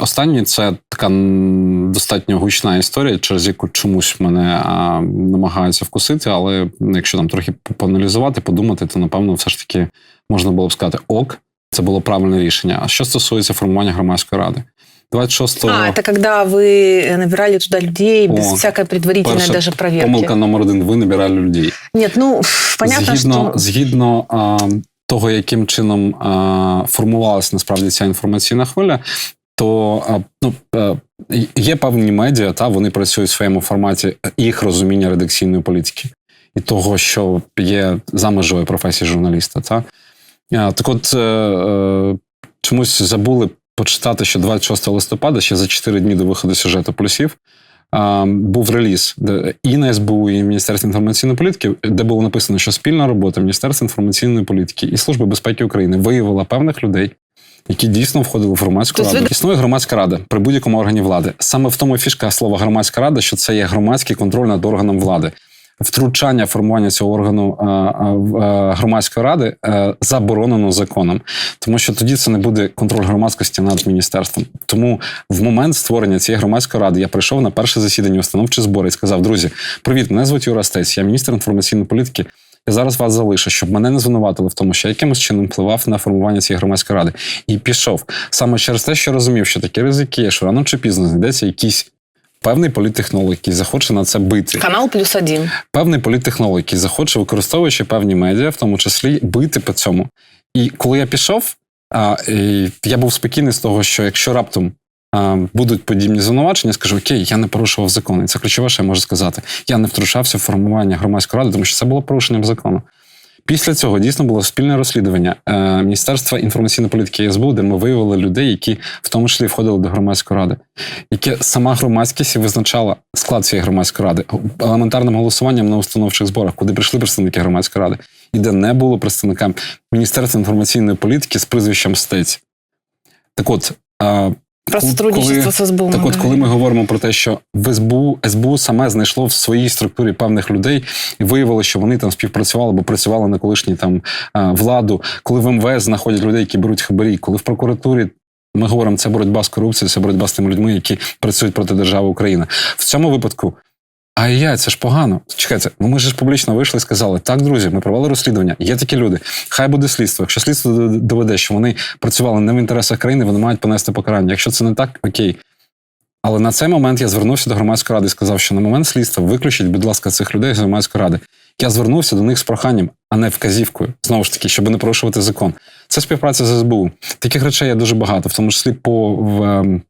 Останнє це така достатньо гучна історія, через яку чомусь мене а, намагаються вкусити, але якщо там трохи поаналізувати, подумати, то напевно все ж таки можна було б сказати ок, це було правильне рішення. А що стосується формування громадської ради, 26 А, это когда вы набирали туда людей без О, всякой предварительной перша даже проверки. помилка номер один: ви набирали людей. Нет, ну, понятно, згідно, что... згідно а, того, яким чином а, формувалася насправді ця інформаційна хвиля, то ну, є певні медіа, та вони працюють в своєму форматі їх розуміння редакційної політики і того, що є за межою професії журналіста. Та? Так от е, е, чомусь забули почитати, що 26 листопада, ще за 4 дні до виходу сюжету плюсів, був реліз і на СБУ, і Міністерства інформаційної політики, де було написано, що спільна робота Міністерства інформаційної політики і Служби безпеки України виявила певних людей. Які дійсно входили в громадську Тобто раду. ви- Існує громадська рада при будь-якому органі влади. Саме в тому фішка слова громадська рада, що це є громадський контроль над органом влади. Втручання формування цього органу а, а, громадської ради е, заборонено законом, тому що тоді це не буде контроль громадськості над міністерством. Тому в момент створення цієї громадської ради я прийшов на перше засідання установчі збори і сказав: друзі, привіт, мене звуть Юра Стець, я міністр інформаційної політики. Я зараз вас залишу, щоб мене не звинуватили в тому, що я якимось чином впливав на формування цієї громадської ради. І пішов саме через те, що розумів, що такі ризики є, що рано чи пізно знайдеться якийсь певний політтехнолог, який захоче на це бити Канал плюс один. певний політтехнолог, який захоче, використовуючи певні медіа, в тому числі бити по цьому. І коли я пішов, а, і я був спокійний з того, що якщо раптом будуть подібні звинувачення, скажу, окей, я не порушував закон. І це ключове, що я можу сказати. Я не втручався в формування громадської ради, тому що це було порушенням закону. Після цього дійсно було спільне розслідування е, Міністерства інформаційної політики СБУ, де ми виявили людей, які в тому числі входили до громадської ради, яке сама громадськість визначала склад цієї громадської ради елементарним голосуванням на установчих зборах, куди прийшли представники громадської ради, і де не було представника Міністерства інформаційної політики з прізвищем Стець. Так от, е, Про коли- сотрудничество с СБУ. так, от, коли ми говоримо про те, що в СБУ СБУ саме знайшло в своїй структурі певних людей і виявило, що вони там співпрацювали або працювали на колишній там владу, коли в МВС знаходять людей, які беруть хабарі, коли в прокуратурі. Ми говоримо, це боротьба з корупцією, це боротьба з тими людьми, які працюють проти держави Україна. В цьому випадку, ай-яй, це ж погано. Чекайте, ну ми ж публічно вийшли і сказали: так, друзі, ми провели розслідування. Є такі люди. Хай буде слідство. Якщо слідство доведе, що вони працювали не в інтересах країни, вони мають понести покарання. Якщо це не так, окей. Але на цей момент я звернувся до громадської ради і сказав, що на момент слідства виключіть, будь ласка, цих людей з громадської ради. Я звернувся до них з проханням, а не вказівкою, знову ж таки, щоб не порушувати закон. Це співпраця з СБУ. Таких речей є дуже багато, в тому числі по в, ем,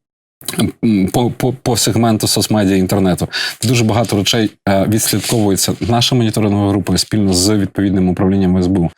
по, по, по сегменту соцмедіа інтернету. Дуже багато речей е, відслідковується наша моніторингова група спільно з відповідним управлінням СБУ.